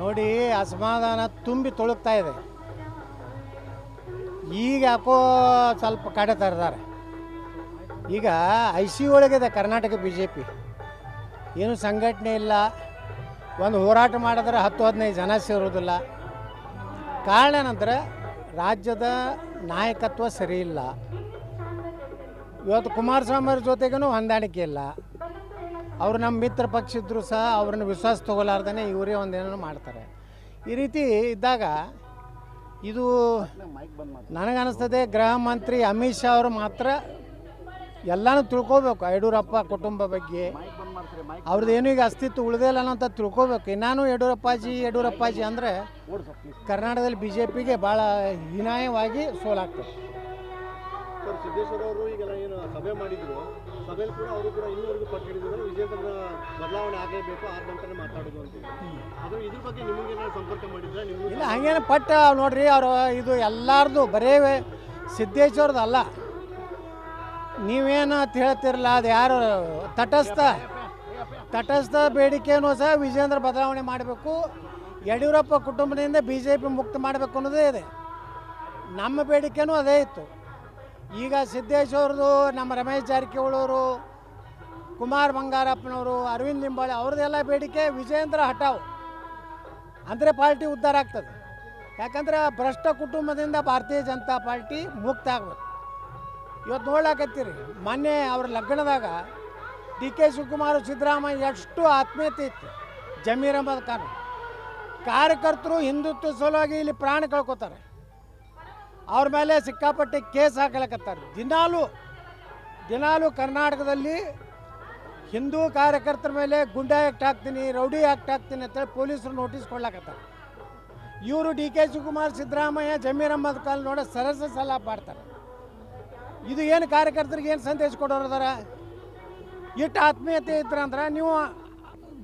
ನೋಡಿ ಅಸಮಾಧಾನ ತುಂಬಿ ತುಳುಕ್ತಾ ಇದೆ. ಈಗ ಯಾಕೋ ಸ್ವಲ್ಪ ಕಡೆ ತರದಾರೆ. ಈಗ ಐ ಸಿ ಒಳಗಿದೆ ಕರ್ನಾಟಕ ಬಿ ಜೆ ಪಿ. ಏನು ಸಂಘಟನೆ ಇಲ್ಲ. ಒಂದು ಹೋರಾಟ ಮಾಡಿದ್ರೆ ಹತ್ತು, ಹದಿನೈದು ಜನ ಸೇರೋದಿಲ್ಲ ಕಾರಣ ಏನಂದ್ರೆ ರಾಜ್ಯದ ನಾಯಕತ್ವ ಸರಿ ಇಲ್ಲ. ಇವತ್ತು ಕುಮಾರಸ್ವಾಮಿ ಅವ್ರ ಜೊತೆಗೂ ಹೊಂದಾಣಿಕೆ ಇಲ್ಲ. ಅವರು ನಮ್ಮ ಮಿತ್ರ ಪಕ್ಷ ಇದ್ದರೂ ಸಹ ಅವ್ರನ್ನ ವಿಶ್ವಾಸ ತಗೋಲಾರ್ದೇ ಇವರೇ ಒಂದೇನೋ ಮಾಡ್ತಾರೆ. ಈ ರೀತಿ ಇದ್ದಾಗ ಇದು ನನಗನ್ನಿಸ್ತದೆ ಗೃಹ ಮಂತ್ರಿ ಅಮಿತ್ ಶಾ ಅವರು ಮಾತ್ರ ಎಲ್ಲನೂ ತಿಳ್ಕೊಬೇಕು, ಯಡಿಯೂರಪ್ಪ ಕುಟುಂಬ ಬಗ್ಗೆ. ಅವ್ರದ್ದು ಏನೂ ಈಗ ಅಸ್ತಿತ್ವ ಉಳಿದೇ ಇಲ್ಲ ಅಂತ ತಿಳ್ಕೊಬೇಕು. ನಾನು ಯಡಿಯೂರಪ್ಪಾಜಿ ಯಡಿಯೂರಪ್ಪಾಜಿ ಅಂದರೆ ಕರ್ನಾಟಕದಲ್ಲಿ ಬಿ ಜೆ ಪಿಗೆ ಭಾಳ ಹೀನಾಯವಾಗಿ ಸೋಲಾಗ್ತದೆ ಸಭೆಯಲ್ಲಿ ಕೂಡ ಅವರು ಕೂಡ ಇನ್ನೂವರೆಗೂ ಪಟ್ಟು ಹಿಡಿದಿದ್ದಾರೆ ವಿಜೇಂದ್ರನ ಬದಲಾವಣೆ ಆಗಲೇಬೇಕು, ಆದ ನಂತರ ಮಾತಾಡೋದು ಅಂತ. ಅದು ಇದ್ರ ಬಗ್ಗೆ ನಿಮಗೆ ಸಂಪರ್ಕ ಮಾಡಿದ್ರೆ? ನಿಮ್ಗೆ ಇಲ್ಲ, ಹಂಗೇನು ಪಟ್ಟ ನೋಡ್ರಿ, ಅವರು ಇದು ಎಲ್ಲಾರ್ದು ಬರೇ ಸಿದ್ದೇಶ್ವರದ ಅಲ್ಲ. ನೀವೇನು ಅಂತ ಹೇಳ್ತಿರಲ್ಲ ಅದು ಯಾರು ತಟಸ್ಥ ತಟಸ್ಥ ಬೇಡಿಕೆಯನ್ನು ಸಹ ವಿಜೇಂದ್ರ ಬದಲಾವಣೆ ಮಾಡಬೇಕು. ಯಡಿಯೂರಪ್ಪ ಕುಟುಂಬದಿಂದ ಬಿ ಜೆ ಪಿ ಮುಕ್ತ ಮಾಡಬೇಕು ಅನ್ನೋದೇ ಇದೆ. ನಮ್ಮ ಬೇಡಿಕೆನೂ ಅದೇ ಇತ್ತು. ಈಗ ಸಿದ್ದೇಶ್ವರದು ನಮ್ಮ ರಮೇಶ್ ಜಾರಕಿಹೊಳವರು ಕುಮಾರ್ ಬಂಗಾರಪ್ಪನವರು, ಅರವಿಂದ್ ಲಿಂಬಾಳೆ, ಅವ್ರದ್ದೆಲ್ಲ ಬೇಡಿಕೆ ವಿಜಯೇಂದ್ರ ಹಟಾವ್ ಅಂದರೆ ಪಾರ್ಟಿ ಉದ್ಧಾರ ಆಗ್ತದೆ. ಯಾಕಂದ್ರೆ ಭ್ರಷ್ಟ ಕುಟುಂಬದಿಂದ ಭಾರತೀಯ ಜನತಾ ಪಾರ್ಟಿ ಮುಕ್ತ ಆಗ್ಬೇಕು. ಇವತ್ತು ನೋಡ್ಲಾಕತ್ತೀರಿ, ಮೊನ್ನೆ ಅವ್ರ ಲಗ್ನದಾಗ ಡಿ ಕೆ ಶಿವಕುಮಾರ್ ಸಿದ್ದರಾಮಯ್ಯ ಎಷ್ಟು ಆತ್ಮೀಯತೆ ಇತ್ತು. ಜಮೀರ್ ಅಹಮದ್ ಖಾನ್. ಕಾರ್ಯಕರ್ತರು ಹಿಂದುತ್ವ ಸಲುವಾಗಿ ಇಲ್ಲಿ ಪ್ರಾಣ ಕಳ್ಕೊತಾರೆ. ಅವ್ರ ಮೇಲೆ ಸಿಕ್ಕಾಪಟ್ಟೆ ಕೇಸ್ ಹಾಕಲಕತ್ತಾರೆ. ದಿನಾಲು ದಿನಾಲು ಕರ್ನಾಟಕದಲ್ಲಿ ಹಿಂದೂ ಕಾರ್ಯಕರ್ತರ ಮೇಲೆ ಗುಂಡ ಆ್ಯಕ್ಟ್ ಹಾಕ್ತೀನಿ, ರೌಡಿ ಆ್ಯಕ್ಟ್ ಹಾಕ್ತೀನಿ ಅಂತೇಳಿ ಪೊಲೀಸರು ನೋಟಿಸ್ ಕೊಡ್ಲಾಕತ್ತಾರೆ. ಇವರು ಡಿ ಕೆ ಶಿವಕುಮಾರ್, ಸಿದ್ದರಾಮಯ್ಯ, ಜಮೀರ್ ಅಹಮದ್ ಖಾನ್ ನೋಡ ಸರಸ ಸಲ ಮಾಡ್ತಾರೆ. ಇದು ಏನು ಕಾರ್ಯಕರ್ತರಿಗೆ ಏನು ಸಂದೇಶ ಕೊಡೋರದಾರ ಇಟ್ಟು ಆತ್ಮೀಯತೆ ಇದ್ರಂದ್ರೆ ನೀವು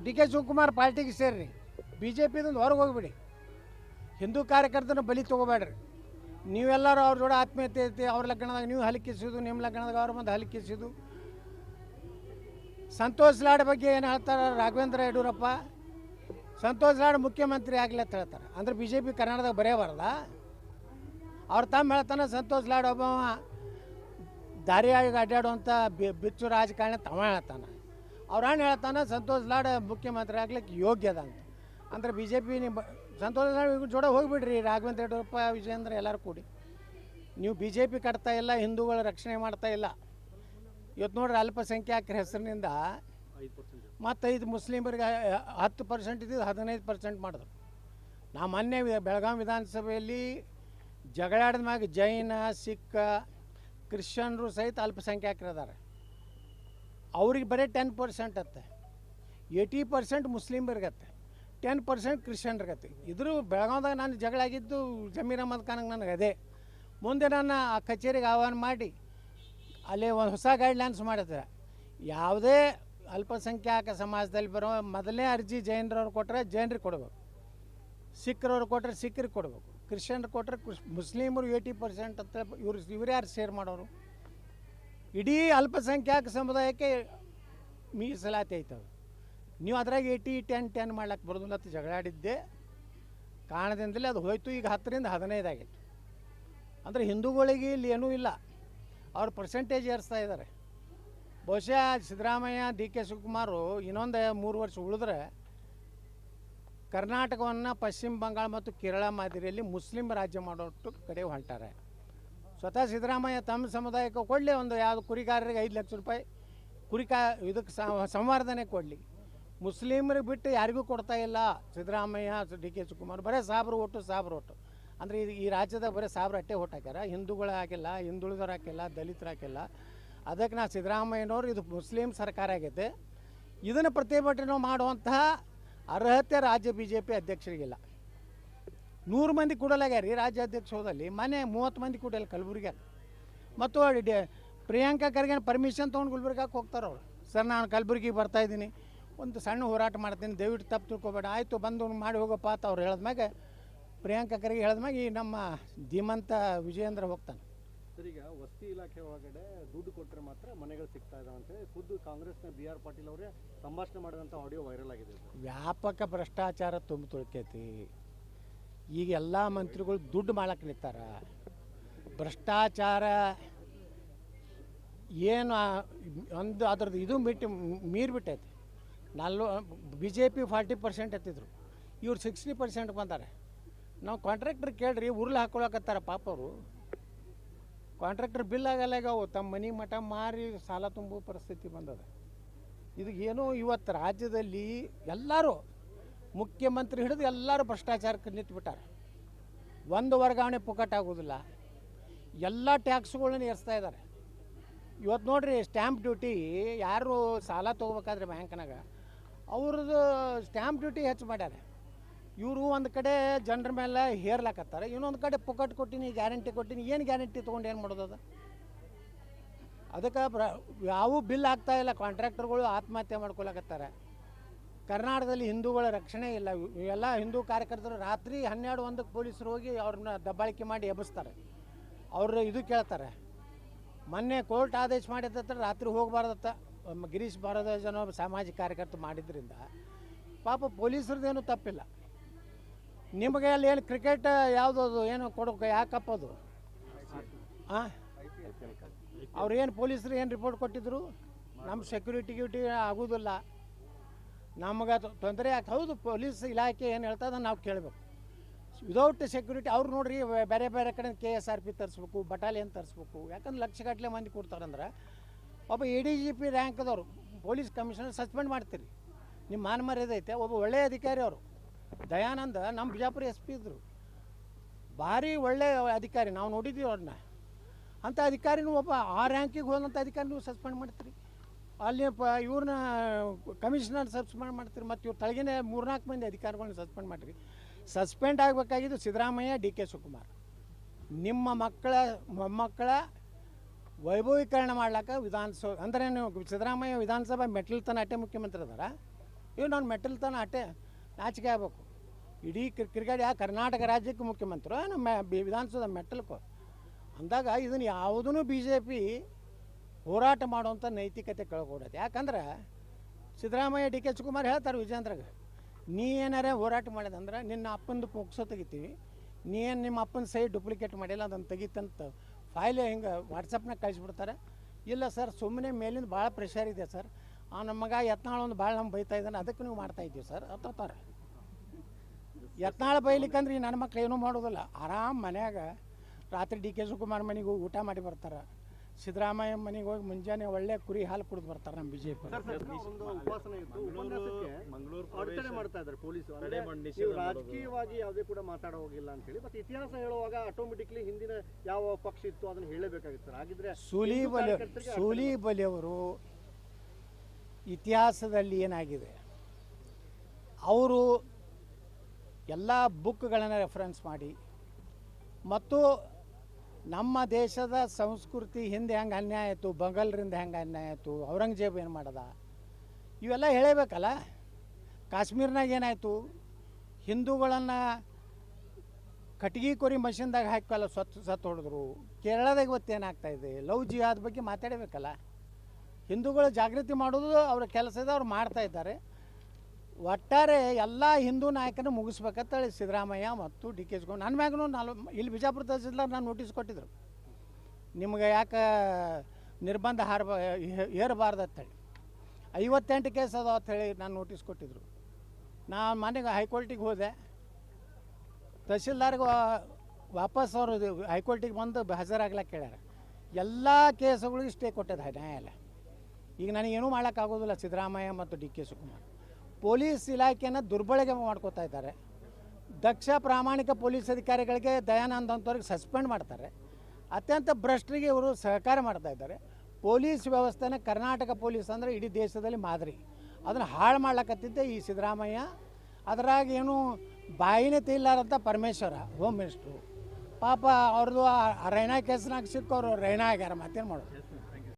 ಡಿ ಕೆ ಶಿವಕುಮಾರ್ ಪಾರ್ಟಿಗೆ ಸೇರಿ ಬಿ ಜೆ ಪಿದಿಂದ ಹೊರಗೆ ಹೋಗ್ಬಿಡಿ. ಹಿಂದೂ ಕಾರ್ಯಕರ್ತನ ಬಲಿ ತೊಗೋಬೇಡ್ರಿ. ನೀವೆಲ್ಲರೂ ಅವ್ರ ಜೋಡಿ ಆತ್ಮೀಯತೆ ಐತಿ, ಅವ್ರ ಲಗ್ನದಾಗ ನೀವು ಹಲಿಕಿಸೋದು ನಿಮ್ಮ ಲಗ್ನದಾಗ ಅವ್ರ ಮುಂದೆ ಹಲಿಕಿಸೋದು ಸಂತೋಷ್ ಲಾಡ್ ಬಗ್ಗೆ ಏನು ಹೇಳ್ತಾರೆ ರಾಘವೇಂದ್ರ ಯಡಿಯೂರಪ್ಪ? ಸಂತೋಷ್ ಲಾಡ್ ಮುಖ್ಯಮಂತ್ರಿ ಆಗಲಿ ಅಂತ ಹೇಳ್ತಾರೆ. ಅಂದ್ರೆ ಬಿ ಜೆ ಪಿ ಕರ್ನಾಟಕದಾಗ ಬರೆಯಬಾರ್ದ ಅವ್ರ ತಮ್ಮ ಹೇಳ್ತಾನೆ, ಸಂತೋಷ್ ಲಾಡ್ ಒಬ್ಬ ದಾರಿಯಾಗಿ ಅಡ್ಡಾಡುವಂಥ ಬಿಚ್ಚು ರಾಜಕಾರಣಿ ತಮ್ಮ ಹೇಳ್ತಾನೆ. ಅವ್ರ ಅಣ್ಣ ಹೇಳ್ತಾನೆ, ಸಂತೋಷ್ ಲಾಡ್ ಮುಖ್ಯಮಂತ್ರಿ ಆಗ್ಲಿಕ್ಕೆ ಯೋಗ್ಯದ ಅಂತ. ಅಂದ್ರೆ ಬಿ ಜೆ ಪಿ ನಿಮ್ಮ ಸಂತೋಷ ಜೋಡ ಹೋಗಿಬಿಡ್ರಿ. ರಾಘವೇಂದ್ರ ಯಡಿಯೂರಪ್ಪ ವಿಜಯೇಂದ್ರ ಎಲ್ಲರೂ ಕೂಡಿ. ನೀವು ಬಿ ಜೆ ಪಿ ಕಟ್ತಾ ಇಲ್ಲ, ಹಿಂದೂಗಳ ರಕ್ಷಣೆ ಮಾಡ್ತಾ ಇಲ್ಲ. ಇವತ್ತು ನೋಡ್ರಿ ಅಲ್ಪಸಂಖ್ಯಾತರ ಹೆಸರಿನಿಂದ ಮತ್ತು ಐದು ಮುಸ್ಲಿಮರಿಗೆ ಹತ್ತು ಪರ್ಸೆಂಟ್ ಇದ್ದಿದ್ದು ಹದಿನೈದು ಪರ್ಸೆಂಟ್ ಮಾಡಿದ್ರು. ನಾ ಮೊನ್ನೆ ಬೆಳಗಾವಿ ವಿಧಾನಸಭೆಯಲ್ಲಿ ಜಗಳಾಡಿದ ಮ್ಯಾಗ ಜೈನ ಸಿಖ್ ಕ್ರಿಶ್ಚಿಯನ್ರು ಸಹಿತ ಅಲ್ಪಸಂಖ್ಯಾತರಿದ್ದಾರೆ ಅವ್ರಿಗೆ ಬರೀ ಟೆನ್ ಪರ್ಸೆಂಟ್ ಅತ್ತೆ. ಏಯ್ಟಿ ಪರ್ಸೆಂಟ್ ಮುಸ್ಲಿಮ್ರಿಗತ್ತೆ. ಟೆನ್ ಪರ್ಸೆಂಟ್ ಕ್ರಿಶ್ಚಿಯನ್ರಿಗತ್ತೆ ಇದ್ರ ಬೆಳಗಾವ್ದಾಗ ನಾನು ಜಗಳ ಆಗಿದ್ದು ಜಮೀರ್ ಅಹಮದ್ ಖಾನ್ಗೆ ನನಗೆ ಅದೇ. ಮುಂದೆ ನಾನು ಆ ಕಚೇರಿಗೆ ಆಹ್ವಾನ ಮಾಡಿ, ಅಲ್ಲಿ ಒಂದು ಹೊಸ ಗೈಡ್ಲೈನ್ಸ್ ಮಾಡಿದ್ರೆ. ಯಾವುದೇ ಅಲ್ಪಸಂಖ್ಯಾತ ಸಮಾಜದಲ್ಲಿ ಬರೋ ಮೊದಲನೇ ಅರ್ಜಿ ಜೈನರವ್ರು ಕೊಟ್ಟರೆ ಜೈನರಿಗೆ ಕೊಡಬೇಕು. ಸಿಖ್ರವ್ರು ಕೊಟ್ಟರೆ ಸಿಖ್ರಿಗೆ ಕೊಡಬೇಕು. ಕ್ರಿಶ್ಚಿಯನ್ರು ಕೊಟ್ಟರೆ ಮುಸ್ಲಿಮರು ಏಯ್ಟಿ ಪರ್ಸೆಂಟ್ ಅಂತ ಇವ್ರು ಇವ್ರು ಯಾರು ಶೇರ್ ಮಾಡೋರು? ಇಡೀ ಅಲ್ಪಸಂಖ್ಯಾತ ಸಮುದಾಯಕ್ಕೆ ಮೀಸಲಾತಿ ಐತವೆ ನೀವು ಅದ್ರಾಗ ಏಯ್ಟಿ ಟೆನ್ ಟೆನ್ ಮಾಡ್ಲಕ್ಕೆ ಬರೋದಿಲ್ಲ ಅಂತ ಜಗಳಾಡಿದ್ದೆ. ಕಾರಣದಿಂದಲೇ ಅದು ಹೋಯ್ತು. ಈಗ ಹತ್ತರಿಂದ ಹದಿನೈದು ಆಗಿತ್ತು ಅಂದರೆ ಹಿಂದೂಗಳಿಗೆ ಇಲ್ಲಿ ಏನೂ ಇಲ್ಲ. ಅವ್ರ ಪರ್ಸೆಂಟೇಜ್ ಏರಿಸ್ತಾ ಇದ್ದಾರೆ ಬಹುಶಃ ಸಿದ್ದರಾಮಯ್ಯ ಡಿ ಕೆ ಶಿವಕುಮಾರು ಇನ್ನೊಂದು ಮೂರು ವರ್ಷ ಉಳಿದ್ರೆ ಕರ್ನಾಟಕವನ್ನು ಪಶ್ಚಿಮ ಬಂಗಾಳ ಮತ್ತು ಕೇರಳ ಮಾದರಿಯಲ್ಲಿ ಮುಸ್ಲಿಂ ರಾಜ್ಯ ಮಾಡೋಟ್ಟು ಕಡೆ ಹೊಂಟಾರೆ ಸ್ವತಃ ಸಿದ್ದರಾಮಯ್ಯ ತಮ್ಮ ಸಮುದಾಯಕ್ಕೆ ಕೊಡಲಿ. ಒಂದು ಯಾವುದು ಕುರಿಗಾರರಿಗೆ ಐದು ಲಕ್ಷ ರೂಪಾಯಿ ಕುರಿಕಾ ಇದಕ್ಕೆ ಸಂವರ್ಧನೆ ಕೊಡಲಿ. ಮುಸ್ಲಿಮರಿಗೆ ಬಿಟ್ಟು ಯಾರಿಗೂ ಕೊಡ್ತಾ ಇಲ್ಲ. ಸಿದ್ದರಾಮಯ್ಯ ಡಿ ಕೆ ಶಿವಕುಮಾರ್, ಬರೀ ಸಾಬ್ರು ಒಟ್ಟು ಸಾಬ್ರು ಒಟ್ಟು ಅಂದರೆ ಇದು ಈ ರಾಜ್ಯದಾಗ ಬರೀ ಸಾಬ್ರು ಅಟ್ಟೆ ಓಟ್ ಹಾಕ್ಯಾರ. ಹಿಂದೂಗಳು ಹಾಕಿಲ್ಲ, ಹಿಂದುಳಿದವ್ರು ಹಾಕಿಲ್ಲ, ದಲಿತರು ಹಾಕಿಲ್ಲ. ಅದಕ್ಕೆ ನಾ ಸಿದ್ದರಾಮಯ್ಯನವ್ರು ಇದು ಮುಸ್ಲಿಂ ಸರ್ಕಾರ ಆಗೈತೆ. ಇದನ್ನು ಪ್ರತಿಭಟನೆ ಮಾಡುವಂತಹ ಅರ್ಹತೆ ರಾಜ್ಯ ಬಿ ಜೆ ಪಿ ಅಧ್ಯಕ್ಷರಿಗಿಲ್ಲ. ನೂರು ಮಂದಿ ಕೂಡಲಾಗ್ಯಾರಿ ರಾಜ್ಯ ಅಧ್ಯಕ್ಷ ಹೋದಲ್ಲಿ. ಮನೆ ಮೂವತ್ತು ಮಂದಿ ಕೂಡಲ್ಲ ಕಲಬುರಗಿಯಾಗ ಮತ್ತು ಪ್ರಿಯಾಂಕಾ ಖರ್ಗೆ ಪರ್ಮಿಷನ್ ತೊಗೊಂಡು ಗುಲ್ಬರ್ಗಾಕ್ಕೆ ಹೋಗ್ತಾರೆ ಅವ್ರು. ಸರ್, ನಾನು ಕಲಬುರ್ಗಿಗೆ ಬರ್ತಾಯಿದ್ದೀನಿ ಒಂದು ಸಣ್ಣ ಹೋರಾಟ ಮಾಡ್ತೀನಿ ದಯವಿಟ್ಟು ತಪ್ಪು ತಿಳ್ಕೊಬೇಡ. ಆಯಿತು ಬಂದು ಮಾಡಿ ಹೋಗಪ್ಪ ಅಂತ ಅವ್ರು ಹೇಳಿದ್ಮ್ಯಾಗ ಪ್ರಿಯಾಂಕಾ ಖರ್ಗೆ ಹೇಳಿದ್ಮ್ಯಾಗ ಈ ನಮ್ಮ ಧೀಮಂತ ವಿಜಯೇಂದ್ರ ಹೋಗ್ತಾನೆ. ಸರ್ ಈಗ ವಸತಿ ಇಲಾಖೆ ಒಳಗಡೆ ದುಡ್ಡು ಕೊಟ್ಟರೆ ಮಾತ್ರ ಮನೆಗಳು ಸಿಗ್ತಾ ಇದಾವೆ ಅಂತೇಳಿ ಖುದ್ದು ಕಾಂಗ್ರೆಸ್ನ ಬಿ ಆರ್ ಪಾಟೀಲ್ ಅವರೇ ಸಂಭಾಷಣೆ ಮಾಡಿದಂಥ ಆಡಿಯೋ ವೈರಲ್ ಆಗಿದೆ ಸರ್. ವ್ಯಾಪಕ ಭ್ರಷ್ಟಾಚಾರ ತುಂಬ ತುಳ್ಕೈತಿ. ಈಗ ಎಲ್ಲ ಮಂತ್ರಿಗಳು ದುಡ್ಡು ಮಾಡಕ್ಕೆ ನಿಂತಾರ. ಭ್ರಷ್ಟಾಚಾರ ಏನು ಒಂದು ಅದ್ರದ್ದು ಇದು ಬಿಟ್ಟು ಮೀರಿಬಿಟ್ಟೈತಿ ನಲ್ವ B J P forty percent ಎತ್ತಿದ್ರು. ಇವ್ರು ಸಿಕ್ಸ್ಟಿ ಪರ್ಸೆಂಟ್ ಬಂದಾರೆ. ನಾವು ಕಾಂಟ್ರಾಕ್ಟ್ರ್ ಕೇಳ್ರಿ, ಉರ್ಲು ಹಾಕೊಳಕತ್ತಾರ ಪಾಪ ಅವರು ಕಾಂಟ್ರಾಕ್ಟರ್ ಬಿಲ್ ಆಗಲ್ಲ ಈಗ ಅವು ತಮ್ಮ ಮನೆ ಮಠ ಮಾರಿ ಸಾಲ ತುಂಬೋ ಪರಿಸ್ಥಿತಿ ಬಂದದ. ಇದಕ್ಕೇನೋ ಇವತ್ತು ರಾಜ್ಯದಲ್ಲಿ ಎಲ್ಲರೂ, ಮುಖ್ಯಮಂತ್ರಿ ಹಿಡಿದು ಎಲ್ಲರೂ ಭ್ರಷ್ಟಾಚಾರಕ್ಕೆ ನಿಂತುಬಿಟ್ಟಾರೆ. ಒಂದು ವರ್ಗಾವಣೆ ಪುಕಟ್ ಆಗೋದಿಲ್ಲ ಎಲ್ಲ ಟ್ಯಾಕ್ಸ್ಗಳನ್ನ ಏರಿಸ್ತಾ ಇದ್ದಾರೆ ಇವತ್ತು ನೋಡ್ರಿ, ಸ್ಟ್ಯಾಂಪ್ ಡ್ಯೂಟಿ, ಯಾರು ಸಾಲ ತೊಗೋಬೇಕಾದ್ರೆ ಬ್ಯಾಂಕ್ನಾಗ ಅವ್ರದ್ದು ಸ್ಟ್ಯಾಂಪ್ ಡ್ಯೂಟಿ ಹೆಚ್ಚು ಮಾಡ್ಯಾರ. ಇವರು ಒಂದು ಕಡೆ ಜನರ ಮೇಲೆ ಹೇರ್ಲಾಕತ್ತಾರೆ, ಇನ್ನೊಂದು ಕಡೆ ಪುಕಟ್ ಕೊಟ್ಟಿನಿ ಗ್ಯಾರಂಟಿ ಕೊಟ್ಟಿನಿ, ಏನು ಗ್ಯಾರಂಟಿ ತೊಗೊಂಡು ಏನು ಅದು? ಅದಕ್ಕೆ ಬ್ರ ಯಾವ ಬಿಲ್ ಆಗ್ತಾ ಇಲ್ಲ ಕಾಂಟ್ರಾಕ್ಟರ್ಗಳು ಆತ್ಮಹತ್ಯೆ ಮಾಡ್ಕೊಳಕತ್ತಾರೆ. ಕರ್ನಾಟಕದಲ್ಲಿ ಹಿಂದೂಗಳ ರಕ್ಷಣೆ ಇಲ್ಲ, ಎಲ್ಲ ಹಿಂದೂ ಕಾರ್ಯಕರ್ತರು ರಾತ್ರಿ ಹನ್ನೆರಡು ಒಂದಕ್ಕೆ ಪೊಲೀಸರು ಹೋಗಿ ಅವ್ರನ್ನ ದಬ್ಬಾಳಿಕೆ ಮಾಡಿ ಎಬ್ಬಿಸ್ತಾರೆ. ಅವರು ಇದು ಕೇಳ್ತಾರೆ, ಮೊನ್ನೆ ಕೋರ್ಟ್ ಆದೇಶ ಮಾಡಿದತ್ತ ರಾತ್ರಿ ಹೋಗಬಾರ್ದತ್ತ. ಗಿರೀಶ್ ಜನ ಸಾಮಾಜಿಕ ಕಾರ್ಯಕರ್ತ ಮಾಡಿದ್ರಿಂದ ಪಾಪ ಪೊಲೀಸರದೇನು ತಪ್ಪಿಲ್ಲ. ನಿಮಗೆ ಅಲ್ಲಿ ಏನು ಕ್ರಿಕೆಟ್ ಯಾವುದದು ಏನು ಕೊಡೋಕೆ ಯಾಕಪ್ಪ ಅದು ಹಾಂ ಅವ್ರು ಏನು ಪೊಲೀಸರು ಏನು ರಿಪೋರ್ಟ್ ಕೊಟ್ಟಿದ್ರು? ನಮ್ಮ ಸೆಕ್ಯೂರಿಟಿ ಗ್ಯೂಟಿ ಆಗೋದಿಲ್ಲ. ನಮಗೆ ತೊಂದರೆ ಯಾಕೆ ಹೌದು, ಪೊಲೀಸ್ ಇಲಾಖೆ ಏನು ಹೇಳ್ತದ ನಾವು ಕೇಳಬೇಕು. ವಿದೌಟ್ ಸೆಕ್ಯೂರಿಟಿ ಅವ್ರು ನೋಡ್ರಿ ಬೇರೆ ಬೇರೆ ಕಡೆ ಕೆ ಎಸ್ ಆರ್ ಪಿ ತರಿಸ್ಬೇಕು ಬಟಾಲಿಯನ್ ತರಿಸ್ಬೇಕು, ಯಾಕಂದ್ರೆ ಲಕ್ಷಗಟ್ಟಲೆ ಮಂದಿ ಕೊಡ್ತಾರಂದ್ರೆ ಒಬ್ಬ ಎ ಡಿ ಜಿ ಪಿ ರ್ಯಾಂಕ್ದವ್ರು, ಪೊಲೀಸ್ ಕಮಿಷನರ್ ಸಸ್ಪೆಂಡ್ ಮಾಡ್ತೀರಿ. ನಿಮ್ಮ ಮಾನ ಮರ್ಯಾದೆ ಐತೆ, ಒಬ್ಬ ಒಳ್ಳೆಯ ಅಧಿಕಾರಿ ಅವರು. ದಯಾನಂದ, ನಮ್ಮ ಬಿಜಾಪುರ ಎಸ್ ಪಿ ಇದ್ದರು ಭಾರಿ ಒಳ್ಳೆಯ ಅಧಿಕಾರಿ, ನಾವು ನೋಡಿದ್ದೀವಿ ಅವ್ರನ್ನ. ಅಂಥ ಅಧಿಕಾರಿನೂ ಒಬ್ಬ ಆ ರ್ಯಾಂಕಿಗೆ ಹೋದಂಥ ಅಧಿಕಾರಿ ನೀವು ಸಸ್ಪೆಂಡ್ ಮಾಡ್ತೀರಿ. ಅಲ್ಲಿ ಪ, ಇವ್ರನ್ನ ಕಮಿಷನರ್ ಸಸ್ಪೆಂಡ್ ಮಾಡ್ತೀರಿ, ಮತ್ತು ಇವ್ರು ತಳಗಿನ ಮೂರ್ನಾಲ್ಕು ಮಂದಿ ಅಧಿಕಾರಿಗಳನ್ನ ಸಸ್ಪೆಂಡ್ ಮಾಡಿರಿ ಸಸ್ಪೆಂಡ್ ಆಗಬೇಕಾಗಿದ್ದು ಸಿದ್ದರಾಮಯ್ಯ, ಡಿ ಕೆ ಶಿವಕುಮಾರ್. ನಿಮ್ಮ ಮಕ್ಕಳ, ಮೊಮ್ಮಕ್ಕಳ ವೈಭವೀಕರಣ ಮಾಡ್ಲಾಕ ವಿಧಾನಸಭೆ ಅಂದರೆ ನೀವು ಸಿದ್ದರಾಮಯ್ಯ ವಿಧಾನಸಭಾ ಮೆಟ್ಲ್ ತನ ಅಟ್ಟೆ ಮುಖ್ಯಮಂತ್ರಿ ಅದಾರ ಇವ್ ನಾನು ಮೆಟ್ಲ್ ತನ ಅಟ್ಟೆ ನಾಚಿಕೆ ಆಗ್ಬೇಕು. ಇಡೀ ಕ್ರಿ- ಕ್ರಿಕೆಟ್ ಯಾ ಕರ್ನಾಟಕ ರಾಜ್ಯಕ್ಕೆ ಮುಖ್ಯಮಂತ್ರಿ ನಮ್ಮ ವಿಧಾನಸೌಧ ಮೆಟ್ಟಲ್ಕೋ. ಅಂದಾಗ ಇದನ್ನು ಯಾವುದೂ ಬಿ ಜೆ ಪಿ ಹೋರಾಟ ಮಾಡುವಂಥ ನೈತಿಕತೆ ಕಳ್ಕೊಡತ್ತೆ ಯಾಕಂದ್ರೆ ಸಿದ್ದರಾಮಯ್ಯ ಡಿ ಕೆ ಕುಮಾರ್ ಹೇಳ್ತಾರೆ ವಿಜೇಂದ್ರಗ ನೀ ಏನಾರೇ ಹೋರಾಟ ಮಾಡಿದಂದ್ರೆ ನಿನ್ನ ಅಪ್ಪಂದು ಪೋಕ್ಸೋ ತೆಗಿತೀವಿ. ನೀ ಏನು ನಿಮ್ಮ ಅಪ್ಪನ ಸೈ ಡುಪ್ಲಿಕೇಟ್ ಮಾಡಿಲ್ಲ, ಅದನ್ನು ತೆಗಿತಂತ ಫೈಲ್ ಹಿಂಗೆ ವಾಟ್ಸಪ್ನಾಗ ಕಳಿಸ್ಬಿಡ್ತಾರೆ. ಇಲ್ಲ ಸರ್ ಸುಮ್ಮನೆ ಮೇಲಿಂದ ಭಾಳ ಪ್ರೆಷರ್ ಇದೆ ಸರ್. ಆ ನಮ್ಮ ಮಗ ಯತ್ನಾಳ ಒಂದು ಭಾಳ ನಮ್ಮ ಬೈತಾ ಇದ್ದಾನೆ ಅದಕ್ಕೆ ನೀವು ಮಾಡ್ತಾ ಇದ್ದೀವಿ ಸರ್. ಅತ್ತಾರೆ ಯತ್ನಾಳ ಬೈಲಿಕ್ಕಂದ್ರೆ ಈ ನನ್ನ ಮಕ್ಳು ಏನೂ ಮಾಡೋದಿಲ್ಲ. ಆರಾಮ್ ಮನ್ಯಾಗ ರಾತ್ರಿ ಡಿ ಕೆ ಶಿವಕುಮಾರ್ ಮನೆಗೆ ಹೋಗಿ ಊಟ ಮಾಡಿ ಬರ್ತಾರೆ. ಸಿದ್ದರಾಮಯ್ಯ ಮನೆಗೆ ಹೋಗಿ ಮುಂಜಾನೆ ಒಳ್ಳೆ ಕುರಿ ಹಾಲು ಕುಡಿದು ಬರ್ತಾರೆ ನಮ್ಮ ಬಿಜೆಪಿ ರಾಜಕೀಯವಾಗಿ ಯಾವುದೇ ಕೂಡ ಮಾತಾಡೋ ಹೋಗಿಲ್ಲ ಅಂತ ಹೇಳಿ ಮತ್ತೆ ಇತಿಹಾಸ ಹೇಳುವಾಗ ಆಟೋಮೆಟಿಕ್ಲಿ ಹಿಂದಿನ ಯಾವ ಪಕ್ಷ ಇತ್ತು ಅದನ್ನ ಹೇಳಬೇಕಾಗಿತ್ತು ಸರ್. ಹಾಗಿದ್ರೆ ಸೂಲಿ ಬಲಿ ಸೂಲಿ ಬಲಿಯವರು ಇತಿಹಾಸದಲ್ಲಿ ಏನಾಗಿದೆ? ಅವರು ಎಲ್ಲ ಬುಕ್ಗಳನ್ನು ರೆಫರೆನ್ಸ್ ಮಾಡಿ ಮತ್ತು ನಮ್ಮ ದೇಶದ ಸಂಸ್ಕೃತಿ ಹಿಂದೆ ಹೆಂಗೆ ಅನ್ಯಾಯ ಆಯಿತು ಬಂಗಾಲ್ರಿಂದ ಹೆಂಗೆ ಅನ್ಯಾಯ ಆಯಿತು, ಔರಂಗಜೇಬ್ ಏನು ಮಾಡದ? ಇವೆಲ್ಲ ಹೇಳಬೇಕಲ್ಲ? ಕಾಶ್ಮೀರ್ನಾಗ ಏನಾಯಿತು? ಹಿಂದೂಗಳನ್ನು ಕಟ್ಗಿ ಕೊರಿ ಮಷಿನ್ದಾಗ ಹಾಕಲ್ಲ ಸತ್ ಸತ್ತು ಹೊಡೆದ್ರು. ಕೇರಳದಾಗ ಇವತ್ತು ಏನಾಗ್ತಾ ಇದೆ? ಲವ್ ಜಿಹಾದ್ ಬಗ್ಗೆ ಮಾತಾಡಬೇಕಲ್ಲ? ಹಿಂದೂಗಳು ಜಾಗೃತಿ ಮಾಡೋದು ಅವ್ರ ಕೆಲಸದ ಅವ್ರು ಮಾಡ್ತಾ ಇದ್ದಾರೆ. ಒಟ್ಟಾರೆ ಎಲ್ಲ ಹಿಂದೂ ನಾಯಕನ ಮುಗಿಸ್ಬೇಕಂತೇಳಿ ಸಿದ್ದರಾಮಯ್ಯ ಮತ್ತು ಡಿ ಕೆ ಶಿವಕುಮಾರ್. ನನ್ನ ಮ್ಯಾಗೂ ನಾಲ್ ಇಲ್ಲಿ ಬಿಜಾಪುರ ತಹಸೀಲ್ದಾರ್ ನಾನು ನೋಟಿಸ್ ಕೊಟ್ಟಿದ್ರು. ನಿಮ್ಗೆ ಯಾಕೆ ನಿರ್ಬಂಧ ಹಾರಬ ಏರಬಾರ್ದು ಅಂತೇಳಿ ಐವತ್ತೆಂಟು ಕೇಸ್ ಅದಾವ ಅಂತೇಳಿ ನಾನು ನೋಟಿಸ್ ಕೊಟ್ಟಿದ್ರು. ನಾನು ಮನೆಗೆ ಹೈಕೋರ್ಟಿಗೆ ಹೋದೆ. ತಹಸೀಲ್ದಾರ್ಗೆ ವಾಪಸ್ ಅವರು ಹೈಕೋರ್ಟಿಗೆ ಬಂದು ಹಾಜರಾಗ್ಲಕ್ಕೆ ಕೇಳ್ಯಾರ. ಎಲ್ಲ ಕೇಸುಗಳಿಗೆ ಸ್ಟೇ ಕೊಟ್ಟದ ನ್ಯಾಯಾಲಯ. ಈಗ ನನಗೇನೂ ಮಾಡೋಕ್ಕಾಗೋದಿಲ್ಲ ಸಿದ್ದರಾಮಯ್ಯ ಮತ್ತು ಡಿ ಕೆ ಶಿವಕುಮಾರ್. ಪೊಲೀಸ್ ಇಲಾಖೆಯನ್ನು ದುರ್ಬಳಕೆ ಮಾಡ್ಕೋತಾ ಇದ್ದಾರೆ. ದಕ್ಷ ಪ್ರಾಮಾಣಿಕ ಪೊಲೀಸ್ ಅಧಿಕಾರಿಗಳಿಗೆ ದಯಾನಂದ್ ಅಂತವ್ರಿಗೆ ಸಸ್ಪೆಂಡ್ ಮಾಡ್ತಾರೆ. ಅತ್ಯಂತ ಭ್ರಷ್ಟರಿಗೆ ಇವರು ಸಹಕಾರ ಮಾಡ್ತಾ ಇದ್ದಾರೆ. ಪೊಲೀಸ್ ವ್ಯವಸ್ಥೆನ ಕರ್ನಾಟಕ ಪೊಲೀಸ್ ಅಂದರೆ ಇಡೀ ದೇಶದಲ್ಲಿ ಮಾದರಿ. ಅದನ್ನು ಹಾಳು ಮಾಡ್ಲಕತ್ತಿದ್ದೆ ಈ ಸಿದ್ದರಾಮಯ್ಯ. ಅದರಾಗ ಏನು ಬಾಯಿನೇ ತಿಲ್ಲಾರಂಥ ಪರಮೇಶ್ವರ ಹೋಮ್ ಮಿನಿಸ್ಟ್ರು ಪಾಪ ಅವ್ರದ್ದು ರೈನಾ ಕೇಸ್ನಾಗ ಸಿಕ್ಕವರು ರೈನಾ ಆಗ್ಯಾರ ಮತ್ತೇನು ಮಾಡೋದು?